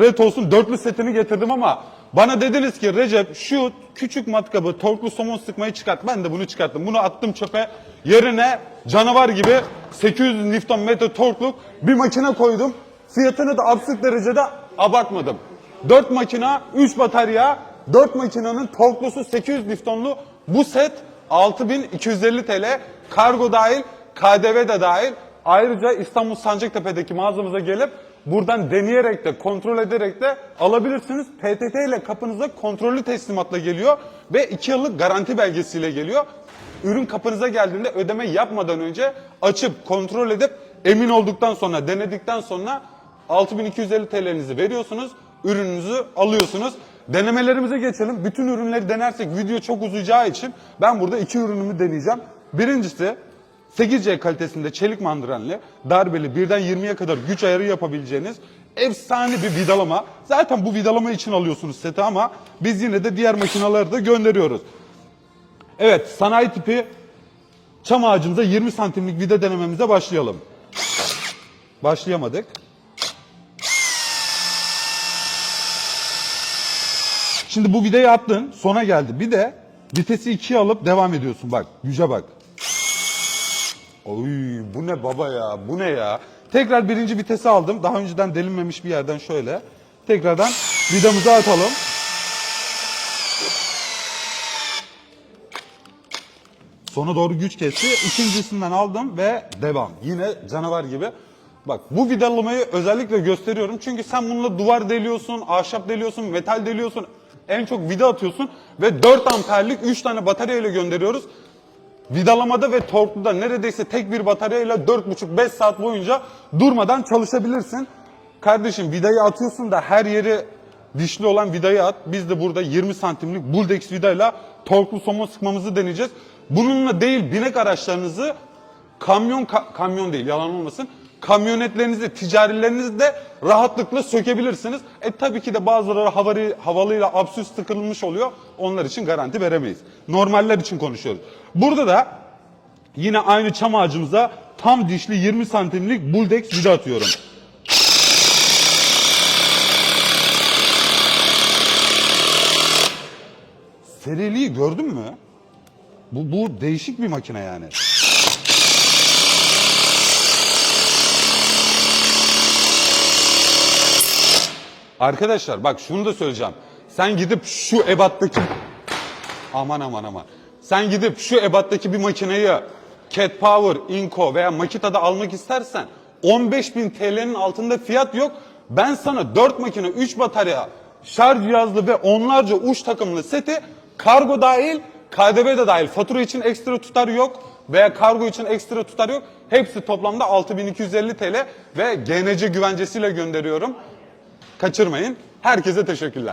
red olsun dörtlü setini getirdim ama bana dediniz ki Recep şu küçük matkabı torklu somon sıkmayı çıkart. Ben de bunu çıkarttım. Bunu attım çöpe. Yerine canavar gibi 800 Newton metre torkluk bir makine koydum. Fiyatını da absürt derecede abartmadım. 4 makina, 3 batarya, 4 makinenin torklusu 800 Newtonlu bu set 6250 TL. Kargo dahil, KDV de dahil. Ayrıca İstanbul Sancaktepe'deki mağazamıza gelip buradan deneyerek de kontrol ederek de alabilirsiniz. PTT ile kapınıza kontrollü teslimatla geliyor ve 2 yıllık garanti belgesiyle geliyor. Ürün kapınıza geldiğinde ödeme yapmadan önce açıp kontrol edip emin olduktan sonra denedikten sonra 6250 TL'nizi veriyorsunuz. Ürününüzü alıyorsunuz. Denemelerimize geçelim. Bütün ürünleri denersek video çok uzayacağı için ben burada iki ürünümü deneyeceğim. Birincisi 8C kalitesinde çelik mandrenli, darbeli birden 20'ye kadar güç ayarı yapabileceğiniz efsane bir vidalama. Zaten bu vidalama için alıyorsunuz seti ama biz yine de diğer makinaları da gönderiyoruz. Evet sanayi tipi çam ağacımıza 20 santimlik vida denememize başlayalım. Başlayamadık. Şimdi bu vidayı attın sona geldi. Bir de vitesi 2'ye alıp devam ediyorsun bak güce bak. Oy bu ne baba ya bu ne ya. Tekrar birinci vitesi aldım. Daha önceden delinmemiş bir yerden şöyle. Tekrardan vidamızı atalım. Sona doğru güç kesti. İkincisinden aldım ve devam. Yine canavar gibi. Bak bu vidalamayı özellikle gösteriyorum. Çünkü sen bununla duvar deliyorsun, ahşap deliyorsun, metal deliyorsun. En çok vida atıyorsun ve 4 amperlik 3 tane batarya ile gönderiyoruz. Vidalamada ve torkluda neredeyse tek bir bataryayla 4,5-5 saat boyunca durmadan çalışabilirsin. Kardeşim vidayı atıyorsun da her yeri dişli olan vidayı at. Biz de burada 20 santimlik Buldex vidayla torklu somon sıkmamızı deneyeceğiz. Bununla değil binek araçlarınızı kamyon ka- kamyon değil yalan olmasın. Kamyonetlerinizi, ticarilerinizi de rahatlıkla sökebilirsiniz. E tabii ki de bazıları havari, havalıyla absüs tıkılmış oluyor. Onlar için garanti veremeyiz. Normaller için konuşuyoruz. Burada da yine aynı çam ağacımıza tam dişli 20 santimlik Buldex vida atıyorum. Seriliği gördün mü? Bu, bu değişik bir makine yani. Arkadaşlar bak şunu da söyleyeceğim. Sen gidip şu ebattaki... Aman aman aman. Sen gidip şu ebattaki bir makineyi Cat Power, Inco veya Makita'da almak istersen 15.000 TL'nin altında fiyat yok. Ben sana 4 makine, 3 batarya, şarj cihazlı ve onlarca uç takımlı seti kargo dahil, KDV de dahil fatura için ekstra tutar yok veya kargo için ekstra tutar yok. Hepsi toplamda 6250 TL ve GNC güvencesiyle gönderiyorum. Kaçırmayın. Herkese teşekkürler.